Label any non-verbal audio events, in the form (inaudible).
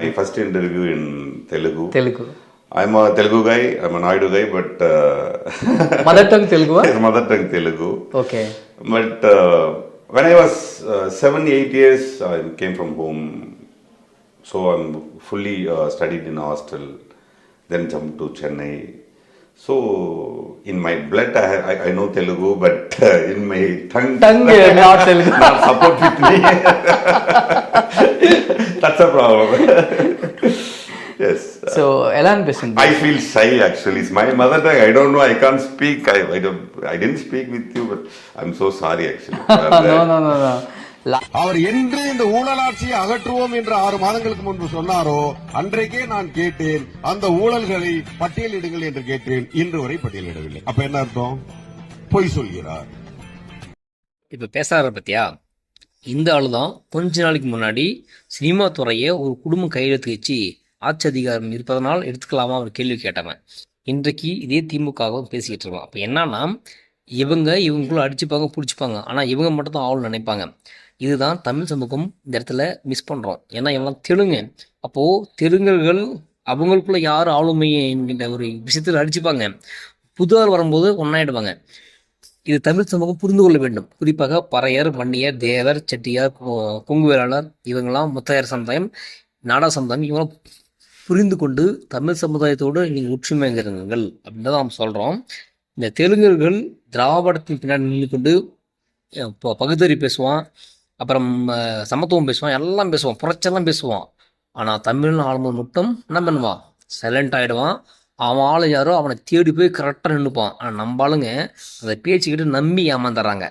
My first interview in Telugu. I'm a Telugu guy. I'm a Naidu guy, but uh, (laughs) mother tongue Telugu. (laughs) Mother tongue Telugu. Okay. But uh, when I was 7-8 uh, years, I came from home. So I'm fully studied in a hostel. Then jumped to Chennai. So in my blood, I know Telugu, but in my tongue, not Telugu. (laughs) Not support with me. That's a problem yes so எலான் பேசன் I feel shy actually is my mother tongue I don't know I can speak I I I tend speak with you but I am so sorry actually அவர் என்று இந்த ஊழலாட்சியை அகற்றுவோம் என்று ஆறு மாதங்களுக்கு முன்பு சொன்னாரோ அன்றைக்கே நான் கேட்டேன் அந்த ஊழல்களை பட்டியலிடுங்கள் என்று கேட்டேன் இன்று வரை பட்டியலிடவில்லை அப்ப என்ன அர்த்தம் பொய் சொல்கிறார் இப்ப பேசாத பத்தியா இந்த ஆள் தான் கொஞ்ச நாளைக்கு முன்னாடி சினிமா துறையை ஒரு குடும்பம் கையெழுத்து வச்சு ஆட்சி அதிகாரம் இருப்பதனால் எடுத்துக்கலாமா அவர் கேள்வி கேட்டவன் இன்றைக்கு இதே திமுகவும் பேசிக்கிட்டு இருக்கான் அப்போ என்னன்னா இவங்க இவங்களும் அடிச்சுப்பாங்க பிடிச்சிப்பாங்க ஆனால் இவங்க மட்டும் தான் நினைப்பாங்க இதுதான் தமிழ் சமூகம் இந்த இடத்துல மிஸ் பண்ணுறோம் ஏன்னா இவெல்லாம் தெலுங்கு அப்போது தெலுங்குகள் அவங்களுக்குள்ள யார் ஆளுமை என்கின்ற ஒரு விஷயத்தில் அடிச்சுப்பாங்க புதுவார் வரும்போது ஒன்றாயிடுவாங்க இது தமிழ் சமூகம் புரிந்து கொள்ள வேண்டும் குறிப்பாக பறையர் மன்னியர் தேவர் செட்டியார் கொங்குவேளாளர் இவங்கெல்லாம் முத்தையர் சமுதாயம் நாடா சமுதாயம் இவங்களாம் புரிந்து கொண்டு தமிழ் சமுதாயத்தோடு நீங்கள் ஒற்றுமைங்கிறீர்கள் அப்படின்னு நாம் சொல்கிறோம் இந்த தெலுங்கர்கள் திராவிடத்தின் பின்னாடி நின்று கொண்டு பகுத்தறி பேசுவான் அப்புறம் சமத்துவம் பேசுவான் எல்லாம் பேசுவான் புரட்சியெல்லாம் பேசுவான் ஆனால் தமிழ் ஆளுநர் மட்டும் என்ன பண்ணுவான் சைலண்ட் ஆகிடுவான் அவன் ஆளு யாரோ அவனை தேடி போய் கரெக்டாக நின்றுப்பான் ஆனால் நம்ம ஆளுங்க அதை பேச்சுக்கிட்டு நம்பி ஏமாந்துடுறாங்க